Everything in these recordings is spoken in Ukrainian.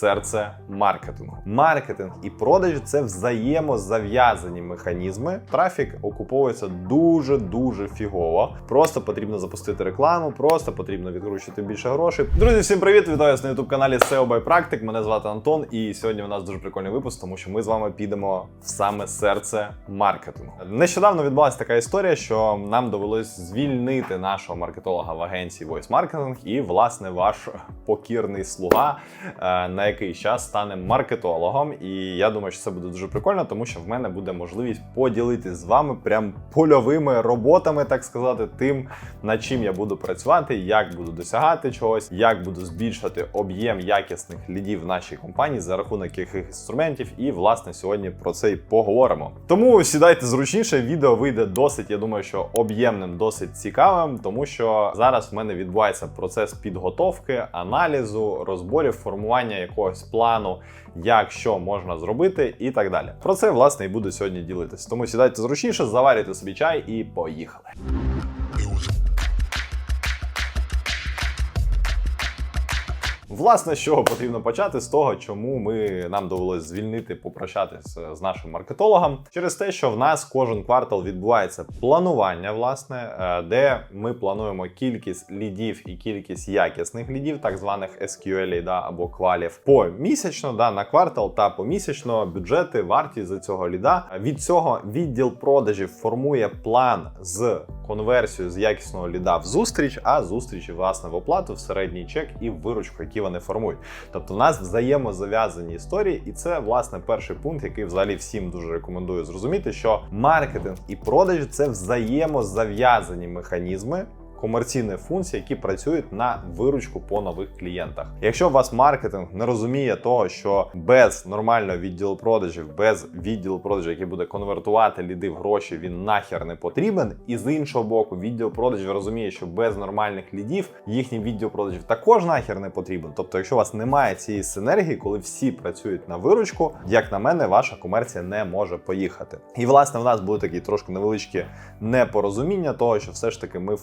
серце маркетингу. Маркетинг і продажі це взаємозав'язані механізми. Трафік окуповується дуже дуже фігово. Просто потрібно запустити рекламу, просто потрібно відкручувати більше грошей. Друзі, всім привіт! Вітаю на youtube каналі SEO by Practic. Мене звати Антон, і сьогодні у нас дуже прикольний випуск, тому що ми з вами підемо в саме серце маркетингу. Нещодавно відбулася така історія, що нам довелось звільнити нашого маркетолога в агенції Voice Marketing, і власне ваш покірний слуга е, який час стане маркетологом. І я думаю, що це буде дуже прикольно, тому що в мене буде можливість поділитися з вами прям польовими роботами, так сказати, тим, над чим я буду працювати, як буду досягати чогось, як буду збільшувати об'єм якісних лідів в нашій компанії за рахунок яких інструментів. І власне сьогодні про це й поговоримо. Тому сідайте зручніше. Відео вийде досить. Я думаю, що об'ємним, досить цікавим, тому що зараз в мене відбувається процес підготовки, аналізу, розборів, формування якогось плану, як що можна зробити, і так далі. Про це власне і буду сьогодні ділитися. Тому сідайте зручніше, заварюйте собі чай і поїхали. Власне, з чого потрібно почати? З того, чому ми нам довелось звільнити, попрощатися з нашим маркетологом, через те, що в нас кожен квартал відбувається планування, власне, е, де ми плануємо кількість лідів і кількість якісних лідів, так званих SQL да, або квалів, помісячно, да, на квартал та помісячно. Бюджети, вартість за цього ліда. Від цього відділ продажів формує план з конверсією з якісного ліда в зустріч, а зустрічі власне в оплату, в середній чек і в виручку, які вони формують. Тобто, у нас взаємозав'язані історії, і це власне перший пункт, який взагалі всім дуже рекомендую зрозуміти, що маркетинг і продаж це взаємозав'язані механізми. Комерційні функції, які працюють на виручку по нових клієнтах. Якщо у вас маркетинг не розуміє того, що без нормального відділу продажів, без відділу продажів, який буде конвертувати ліди в гроші, він нахер не потрібен. І з іншого боку, відділ продажів розуміє, що без нормальних лідів їхній відділ продажів також нахер не потрібен. Тобто, якщо у вас немає цієї синергії, коли всі працюють на виручку, як на мене, ваша комерція не може поїхати. І власне в нас буде такі трошки невеличкі непорозуміння, того що все ж таки ми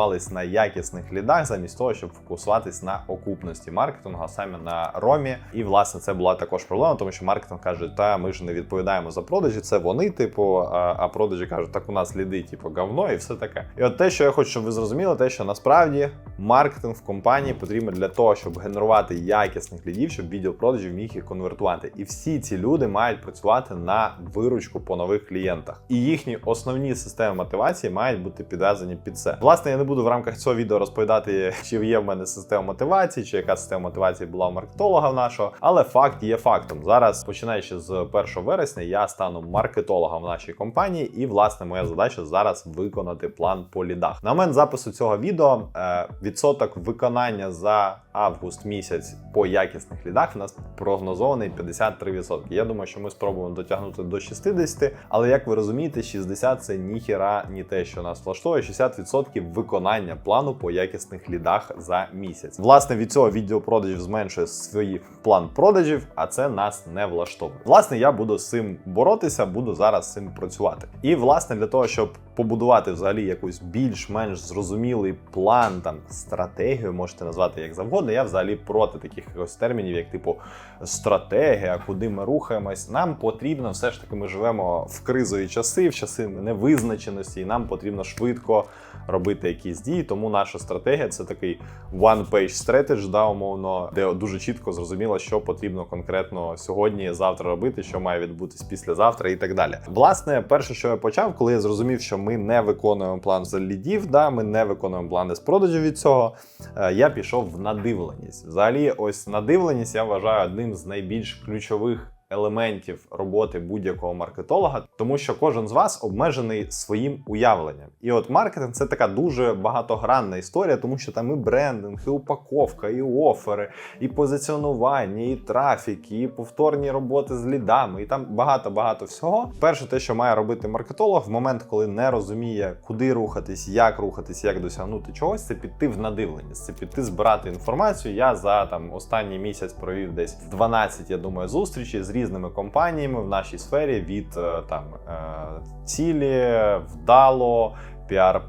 фокусувались на якісних лідах, замість того, щоб фокусуватись на окупності маркетингу, а саме на ромі. І власне це була також проблема, тому що маркетинг каже, та ми ж не відповідаємо за продажі, це вони, типу, а, продажі кажуть, так у нас ліди, типу, говно і все таке. І от те, що я хочу, щоб ви зрозуміли, те, що насправді маркетинг в компанії потрібен для того, щоб генерувати якісних лідів, щоб відділ продажів міг їх конвертувати. І всі ці люди мають працювати на виручку по нових клієнтах. І їхні основні системи мотивації мають бути підв'язані під це. Власне, я не буду в рамках цього відео розповідати, чи є в мене система мотивації, чи яка система мотивації була у маркетолога нашого, але факт є фактом. Зараз, починаючи з 1 вересня, я стану маркетологом в нашій компанії, і власне моя задача зараз виконати план по лідах. На момент запису цього відео е, відсоток виконання за август місяць по якісних лідах в нас прогнозований 53%. Я думаю, що ми спробуємо дотягнути до 60%, але як ви розумієте, 60% це ніхіра ні те, що нас влаштовує, 60% виконання плану по якісних лідах за місяць. Власне, від цього відділ продажів зменшує свій план продажів, а це нас не влаштовує. Власне, я буду з цим боротися, буду зараз з цим працювати. І власне для того, щоб побудувати взагалі якусь більш-менш зрозумілий план, там стратегію, можете назвати як завгодно. Я взагалі проти таких якось термінів, як типу стратегія, куди ми рухаємось. Нам потрібно все ж таки, ми живемо в кризові часи, в часи невизначеності, і нам потрібно швидко робити якісь дії. Тому наша стратегія це такий one-page strategy, да, умовно, де дуже чітко зрозуміло, що потрібно конкретно сьогодні, завтра робити, що має відбутись післязавтра і так далі. Власне, перше, що я почав, коли я зрозумів, що ми не виконуємо план за лідів, да, ми не виконуємо плани з продажів від цього. е, Я пішов в надивленість. Взагалі, ось надивленість я вважаю одним з найбільш ключових елементів роботи будь-якого маркетолога, тому що кожен з вас обмежений своїм уявленням. І от маркетинг це така дуже багатогранна історія, тому що там і брендинг, і упаковка, і офери, і позиціонування, і трафік, і повторні роботи з лідами, і там багато-багато всього. Перше, те, що має робити маркетолог в момент, коли не розуміє, куди рухатись, як рухатись, як досягнути чогось, це піти в надивленість, це піти збирати інформацію. Я за там останній місяць провів десь 12, я думаю, зустрічі з різними компаніями в нашій сфері від е, там е, цілі, вдало. PR+,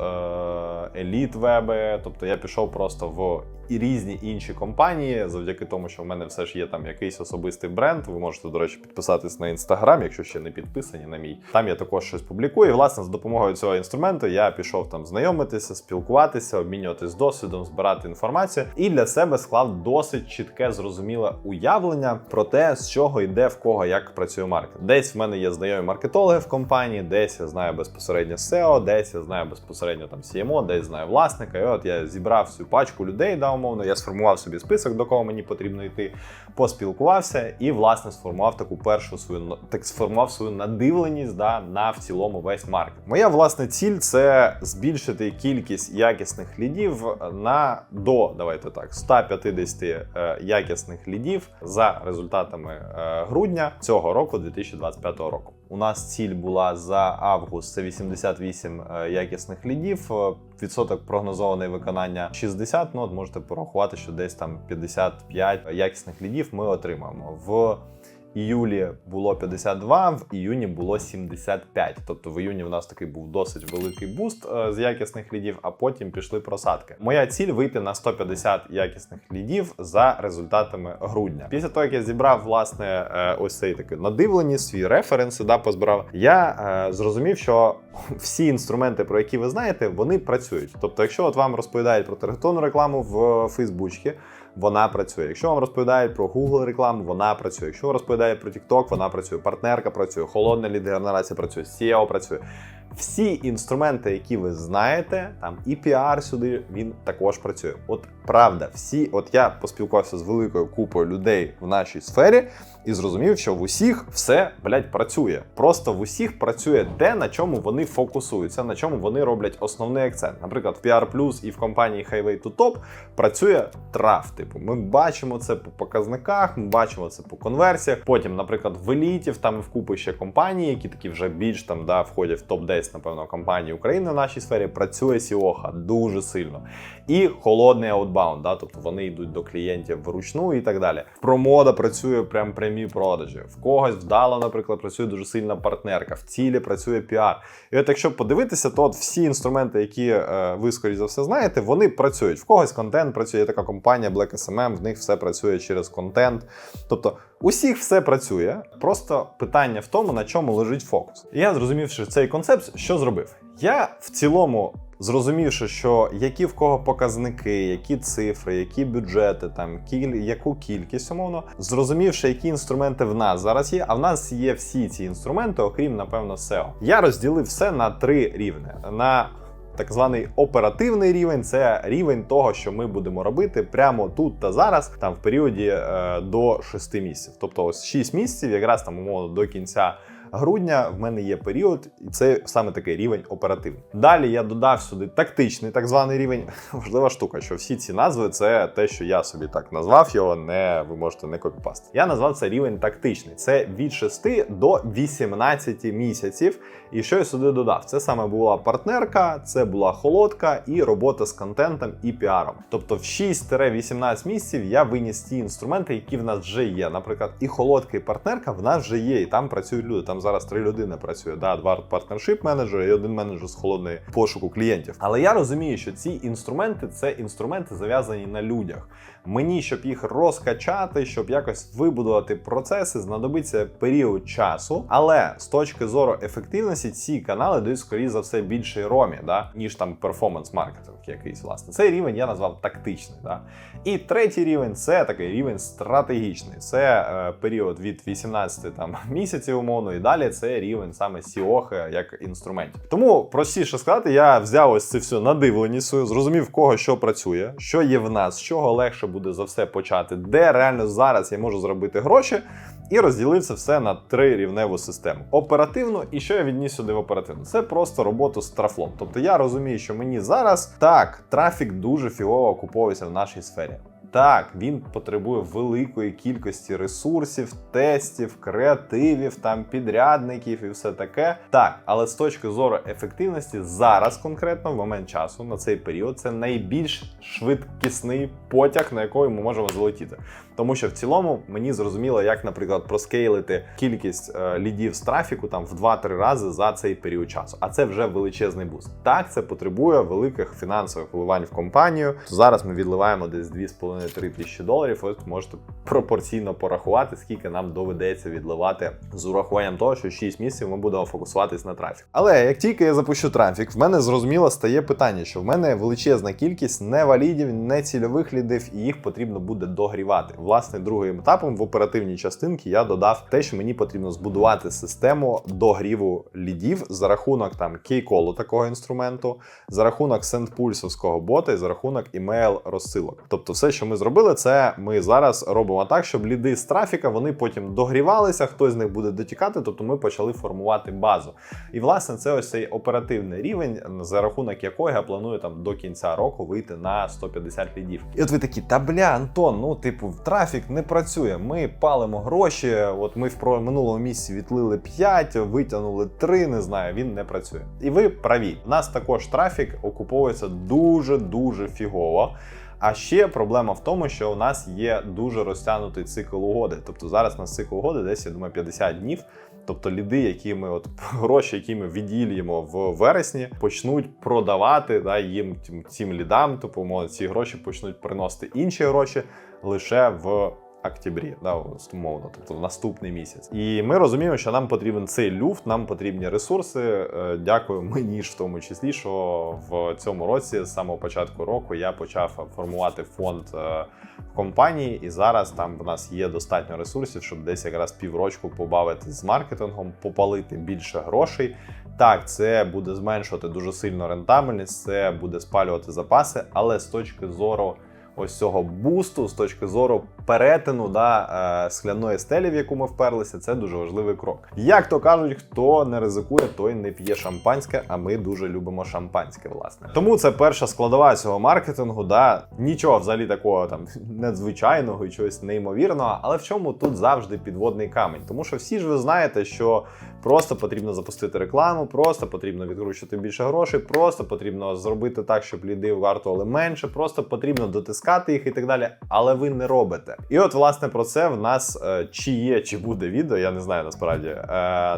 е, еліт веби, тобто я пішов просто в і різні інші компанії, завдяки тому, що в мене все ж є там якийсь особистий бренд. Ви можете, до речі, підписатись на інстаграм, якщо ще не підписані на мій. Там я також щось публікую. І власне з допомогою цього інструменту я пішов там знайомитися, спілкуватися, обмінюватись досвідом, збирати інформацію і для себе склав досить чітке, зрозуміле уявлення про те, з чого йде в кого як працює маркет. Десь в мене є знайомі маркетологи в компанії, десь я знаю безпосередньо SEO, десь я знаю безпосередньо там CMO, десь знаю власника. І от я зібрав цю пачку людей, да, умовно. Я сформував собі список, до кого мені потрібно йти, поспілкувався і власне сформував таку першу свою так сформував свою надивленість да, на в цілому весь маркет. Моя власне ціль це збільшити кількість якісних лідів на до давайте так 150 е, якісних лідів за результатами е, грудня цього року, 2025 року. У нас ціль була за август це 88 е, якісних лідів. Відсоток прогнозованої виконання 60, Ну от можете порахувати, що десь там 55 якісних лідів ми отримаємо в. Іюлі було 52, в іюні було 75. Тобто в іюні в нас такий був досить великий буст е, з якісних лідів, а потім пішли просадки. Моя ціль вийти на 150 якісних лідів за результатами грудня. Після того, як я зібрав власне е, ось цей такий надивленість, свій референси, да, позбирав, я е, зрозумів, що всі інструменти, про які ви знаєте, вони працюють. Тобто, якщо от вам розповідають про таргетовану рекламу в Фейсбучці, вона працює. Якщо вам розповідають про Google рекламу, вона працює. Якщо вам розповідають про TikTok, вона працює. Партнерка працює, холодна лідгенерація працює, SEO працює. Всі інструменти, які ви знаєте, там і піар сюди він також працює. От правда, всі, от я поспілкувався з великою купою людей в нашій сфері і зрозумів, що в усіх все блядь, працює. Просто в усіх працює те, на чому вони фокусуються, на чому вони роблять основний акцент. Наприклад, в PR і в компанії Highway to Top працює траф. Типу, ми бачимо це по показниках, ми бачимо це по конверсіях. Потім, наприклад, в елітів там в купи ще компанії, які такі вже більш там да входять в топ 10 напевно, компанії України в нашій сфері. Працює Сіоха дуже сильно. І холодний аутбаунд, да, тобто вони йдуть до клієнтів вручну і так далі. Промода працює прям прямі продажі. В когось вдало, наприклад, працює дуже сильна партнерка, в цілі працює піар. І от якщо подивитися, то от всі інструменти, які е, ви скоріш за все знаєте, вони працюють. В когось контент працює. Є така компанія Black SMM, в них все працює через контент. Тобто усіх все працює. Просто питання в тому, на чому лежить фокус. І я зрозумівши цей концепт, що зробив? Я в цілому. Зрозумівши, що які в кого показники, які цифри, які бюджети, там кіль, яку кількість умовно, зрозумівши, які інструменти в нас зараз є. А в нас є всі ці інструменти, окрім напевно, SEO. Я розділив все на три рівні. На так званий оперативний рівень це рівень того, що ми будемо робити прямо тут та зараз, там в періоді е, до 6 місяців. Тобто, ось 6 місяців, якраз там умовно до кінця грудня в мене є період, і це саме такий рівень оперативний. Далі я додав сюди тактичний так званий рівень. Важлива штука, що всі ці назви це те, що я собі так назвав його, не ви можете не копіпасти. Я назвав це рівень тактичний. Це від 6 до 18 місяців. І що я сюди додав? Це саме була партнерка, це була холодка і робота з контентом і піаром. Тобто в 6-18 місяців я виніс ті інструменти, які в нас вже є. Наприклад, і холодка, і партнерка в нас вже є, і там працюють люди. Там зараз три людини працює. Да, два партнершип менеджери і один менеджер з холодної пошуку клієнтів. Але я розумію, що ці інструменти це інструменти зав'язані на людях. Мені, щоб їх розкачати, щоб якось вибудувати процеси, знадобиться період часу. Але з точки зору ефективності, ці канали дають, скоріше за все, більший ромі, да, ніж там перформанс-маркетинг якийсь власне. Цей рівень я назвав тактичний. Да. І третій рівень це такий рівень стратегічний. Це е, період від 18 там місяців, умовно, і далі це рівень саме сіохи як інструментів. Тому простіше сказати, я взяв ось це все надивленість свою, зрозумів, кого що працює, що є в нас, з чого легше буде за все почати, де реально зараз я можу зробити гроші. І розділив все на три рівневу систему. Оперативно, і що я відніс сюди в оперативно? Це просто роботу з трафлом. Тобто я розумію, що мені зараз так трафік дуже фігово окуповується в нашій сфері. Так, він потребує великої кількості ресурсів, тестів, креативів, там підрядників і все таке. Так, але з точки зору ефективності, зараз конкретно в момент часу на цей період це найбільш швидкісний потяг, на який ми можемо залетіти. Тому що в цілому мені зрозуміло, як, наприклад, проскейлити кількість е, лідів з трафіку там в 2-3 рази за цей період часу. А це вже величезний буст. Так, це потребує великих фінансових вливань в компанію. Зараз ми відливаємо десь 2,5-3 тисячі доларів. Ось можете пропорційно порахувати, скільки нам доведеться відливати з урахуванням того, що 6 місяців ми будемо фокусуватись на трафік. Але як тільки я запущу трафік, в мене зрозуміло стає питання, що в мене величезна кількість невалідів, нецільових лідів, і їх потрібно буде догрівати. Власне, другим етапом в оперативній частинці я додав те, що мені потрібно збудувати систему догріву лідів за рахунок там кейколу такого інструменту, за рахунок сендпульсовського бота і за рахунок імейл розсилок. Тобто, все, що ми зробили, це ми зараз робимо так, щоб ліди з трафіка вони потім догрівалися, хтось з них буде дотікати. Тобто ми почали формувати базу. І власне це ось цей оперативний рівень, за рахунок якого я планую там до кінця року вийти на 150 лідів. І от ви такі, та бля, Антон, ну типу, трафік не працює. Ми палимо гроші. От ми в минулому місяці відлили 5, витягнули 3, не знаю, він не працює. І ви праві. У нас також трафік окуповується дуже дуже фігово. А ще проблема в тому, що у нас є дуже розтягнутий цикл угоди. Тобто зараз у нас цикл угоди десь, я думаю, 50 днів. Тобто ліди, які ми от гроші, які ми відділюємо в вересні, почнуть продавати да, їм цим, лідам, тобто ці гроші почнуть приносити інші гроші лише в. Октябрі, да, умовно, тобто в наступний місяць. І ми розуміємо, що нам потрібен цей люфт, нам потрібні ресурси. Е, Дякую мені ж в тому числі, що в цьому році, з самого початку року, я почав формувати фонд е, в компанії, і зараз там в нас є достатньо ресурсів, щоб десь якраз піврочку побавити з маркетингом, попалити більше грошей. Так, це буде зменшувати дуже сильно рентабельність, це буде спалювати запаси, але з точки зору ось цього бусту, з точки зору перетину да, е, скляної стелі, в яку ми вперлися, це дуже важливий крок. Як то кажуть, хто не ризикує, той не п'є шампанське, а ми дуже любимо шампанське, власне. Тому це перша складова цього маркетингу. Да, Нічого взагалі такого там надзвичайного і чогось неймовірного, але в чому тут завжди підводний камінь? Тому що всі ж ви знаєте, що просто потрібно запустити рекламу, просто потрібно відкручувати більше грошей, просто потрібно зробити так, щоб ліди вартували менше, просто потрібно дотискати їх і так далі. Але ви не робите. І от, власне, про це в нас е, чи є, чи буде відео, я не знаю насправді, е,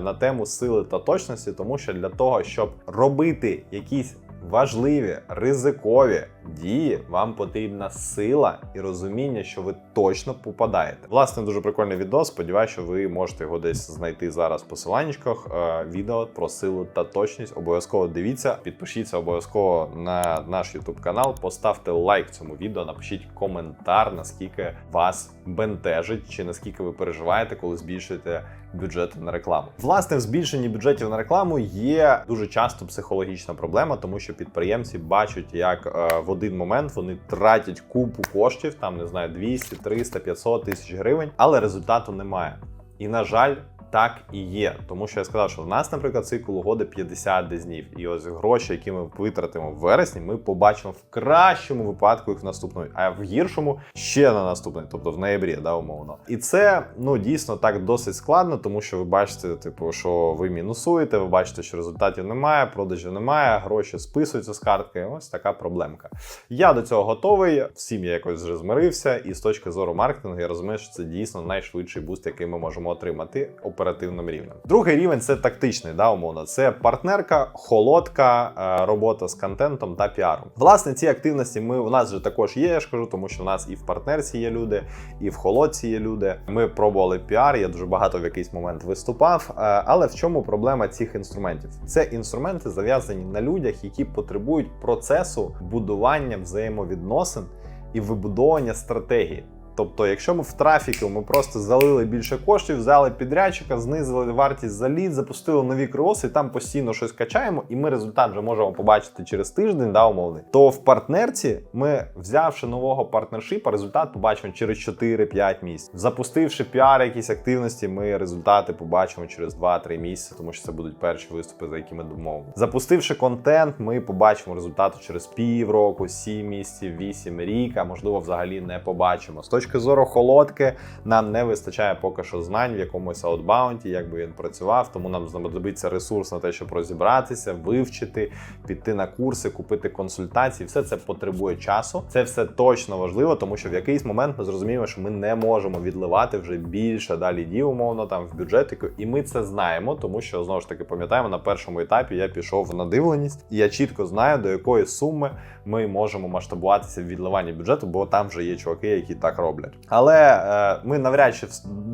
на тему сили та точності, тому що для того, щоб робити якісь важливі ризикові дії, вам потрібна сила і розуміння, що ви точно попадаєте. Власне, дуже прикольний відео. Сподіваюся, що ви можете його десь знайти зараз в посиланнячках. Е, Відео про силу та точність. Обов'язково дивіться, підпишіться обов'язково на наш YouTube канал, поставте лайк цьому відео, напишіть коментар, наскільки вас бентежить, чи наскільки ви переживаєте, коли збільшуєте бюджети на рекламу. Власне, в збільшенні бюджетів на рекламу є дуже часто психологічна проблема, тому що підприємці бачать, як е, в один момент вони тратять купу коштів, там не знаю, 200, 300, 500 тисяч гривень, але результату немає. І на жаль. Так і є, тому що я сказав, що в нас, наприклад, цикл угоди 50 днів. І ось гроші, які ми витратимо в вересні, ми побачимо в кращому випадку їх в наступної, а в гіршому ще на наступний, тобто в ноябрі, да, умовно. І це ну дійсно так досить складно, тому що ви бачите, типу, що ви мінусуєте, ви бачите, що результатів немає, продажів немає, гроші списуються з картки. Ось така проблемка. Я до цього готовий. Всім я якось вже змирився, і з точки зору маркетингу я розумію, що це дійсно найшвидший буст, який ми можемо отримати оперативним рівнем. Другий рівень це тактичний, да, умовно. Це партнерка, холодка, е, робота з контентом та піаром. Власне, ці активності ми у нас вже також є. Я ж кажу, тому що у нас і в партнерці є люди, і в холодці є люди. Ми пробували піар. Я дуже багато в якийсь момент виступав. Е, Але в чому проблема цих інструментів? Це інструменти зав'язані на людях, які потребують процесу будування взаємовідносин і вибудовування стратегії. Тобто, якщо ми в трафіку ми просто залили більше коштів, взяли підрядчика, знизили вартість за лід, запустили нові кроси, там постійно щось качаємо, і ми результат вже можемо побачити через тиждень, да, умовний. То в партнерці ми, взявши нового партнершипа, результат побачимо через 4-5 місяців. Запустивши піар, якісь активності, ми результати побачимо через 2-3 місяці, тому що це будуть перші виступи, за які ми домовилися. Запустивши контент, ми побачимо результати через півроку, 7 місяців, 8 рік, а можливо, взагалі не побачимо. З точки зору холодки, нам не вистачає поки що знань в якомусь аутбаунті, як би він працював, тому нам знадобиться ресурс на те, щоб розібратися, вивчити, піти на курси, купити консультації. Все це потребує часу. Це все точно важливо, тому що в якийсь момент ми зрозуміємо, що ми не можемо відливати вже більше далі дів, умовно там в бюджетику, і ми це знаємо, тому що знову ж таки пам'ятаємо, на першому етапі я пішов в надивленість, і я чітко знаю, до якої суми ми можемо масштабуватися в відливанні бюджету, бо там вже є чуваки, які так роблять. Але е, ми навряд чи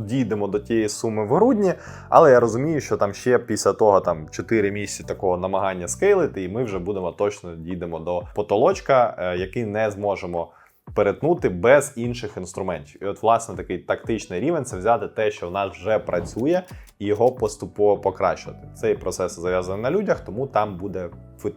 дійдемо до тієї суми в грудні. Але я розумію, що там ще після того там 4 місяці такого намагання скейлити, і ми вже будемо точно дійдемо до потолочка, е, який не зможемо. Перетнути без інших інструментів, і от власне такий тактичний рівень це взяти те, що в нас вже працює, і його поступово покращувати. Цей процес зав'язаний на людях, тому там буде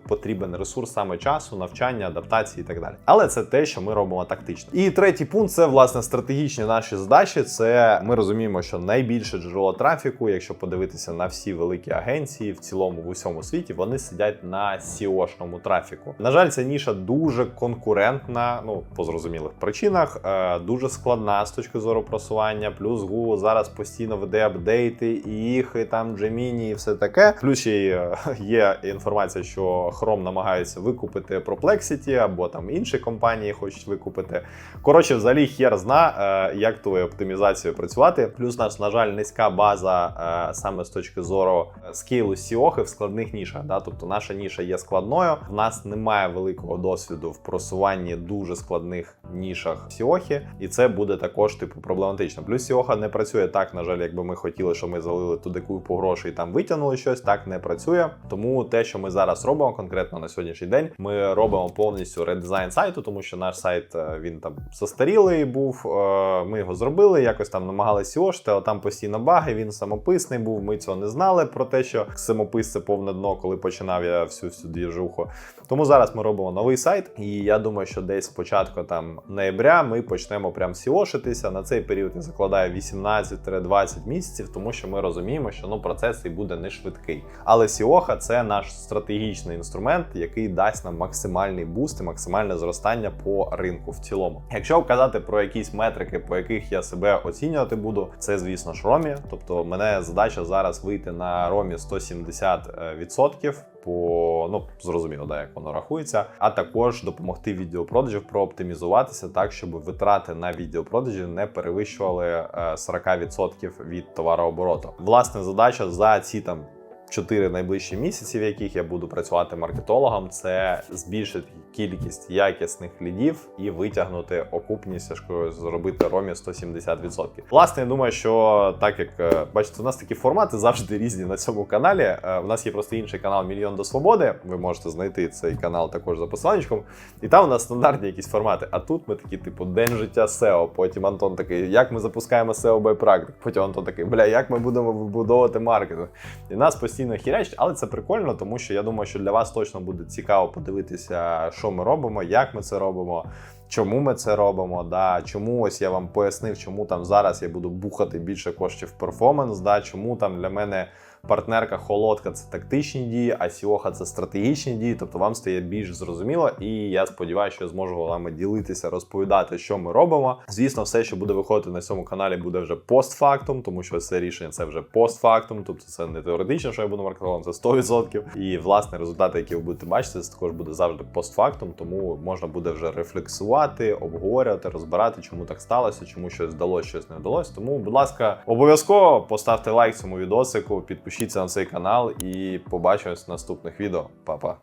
потрібен ресурс саме часу, навчання, адаптації і так далі. Але це те, що ми робимо тактично. І третій пункт це власне стратегічні наші задачі. Це ми розуміємо, що найбільше джерело трафіку, якщо подивитися на всі великі агенції в цілому в усьому світі, вони сидять на SEO-шному трафіку. На жаль, ця ніша дуже конкурентна, ну по зрозумілих причинах, е, дуже складна з точки зору просування. Плюс Google зараз постійно веде апдейти і їх, і там Gemini, і все таке. Плюс ще е, є інформація, що Chrome намагається викупити Perplexity або там інші компанії хочуть викупити. Коротше, взагалі хер зна, е, як тою оптимізацією працювати. Плюс нас, на жаль, низька база саме з точки зору скейлу сіохи в складних нішах. Да? Тобто наша ніша є складною. В нас немає великого досвіду в просуванні дуже складних нішах сіохи, і це буде також типу проблематично. Плюс сіоха не працює так, на жаль, якби ми хотіли, що ми залили туди купу грошей і там витягнули щось. Так не працює. Тому те, що ми зараз робимо конкретно на сьогоднішній день, ми робимо повністю редизайн сайту, тому що наш сайт е, він там застарілий був. е, Ми його зробили, якось там намагалися сіошти, але там постійно баги. Він самописний був. Ми цього не знали про те, що самопис це повне дно, коли починав я всю всю двіжуху. Тому зараз ми робимо новий сайт, і я думаю, що десь спочатку там ноября ми почнемо прям сіошитися. На цей період я закладаю 18-20 місяців, тому що ми розуміємо, що ну процес і буде не швидкий. Але сіоха це наш стратегічний інструмент, який дасть нам максимальний буст і максимальне зростання по ринку в цілому. Якщо казати про якісь метрики, по яких я себе оцінювати буду, це звісно ж ромі. Тобто, мене задача зараз вийти на ромі 170%. По ну зрозуміло, да, як воно рахується, а також допомогти відеопродажів прооптимізуватися так, щоб витрати на відеопродажі не перевищували е, 40% від товарообороту. Власне, задача за ці там Чотири найближчі місяці, в яких я буду працювати маркетологом, це збільшити кількість якісних лідів і витягнути окупність, зробити ромі 170%. Власне, я думаю, що так як е, бачите, у нас такі формати завжди різні на цьому каналі. Е, У нас є просто інший канал Мільйон до свободи. Ви можете знайти цей канал також за посиланнячком. І там у нас стандартні якісь формати. А тут ми такі, типу, день життя SEO. Потім Антон такий, як ми запускаємо SEO by практик. Потім Антон такий, бля, як ми будемо вибудовувати маркетинг. І нас постійно хірячить, але це прикольно, тому що я думаю, що для вас точно буде цікаво подивитися, що ми робимо, як ми це робимо. Чому ми це робимо? Да, чому ось я вам пояснив, чому там зараз я буду бухати більше коштів перформанс, да, чому там для мене партнерка холодка це тактичні дії, а сіоха це стратегічні дії. Тобто вам стає більш зрозуміло, і я сподіваюся, що я зможу вами ділитися, розповідати, що ми робимо. Звісно, все, що буде виходити на цьому каналі, буде вже постфактум, тому що це рішення це вже постфактум. Тобто це не теоретично, що я буду маркетологом, це 100%. І власне результати, які ви будете бачити, це також буде завжди постфактум, тому можна буде вже рефлексувати, обговорювати, розбирати, чому так сталося, чому щось вдалося, щось не вдалося. Тому, будь ласка, обов'язково поставте лайк цьому відосику, підпишіться на цей канал і побачимось в наступних відео. Па-па!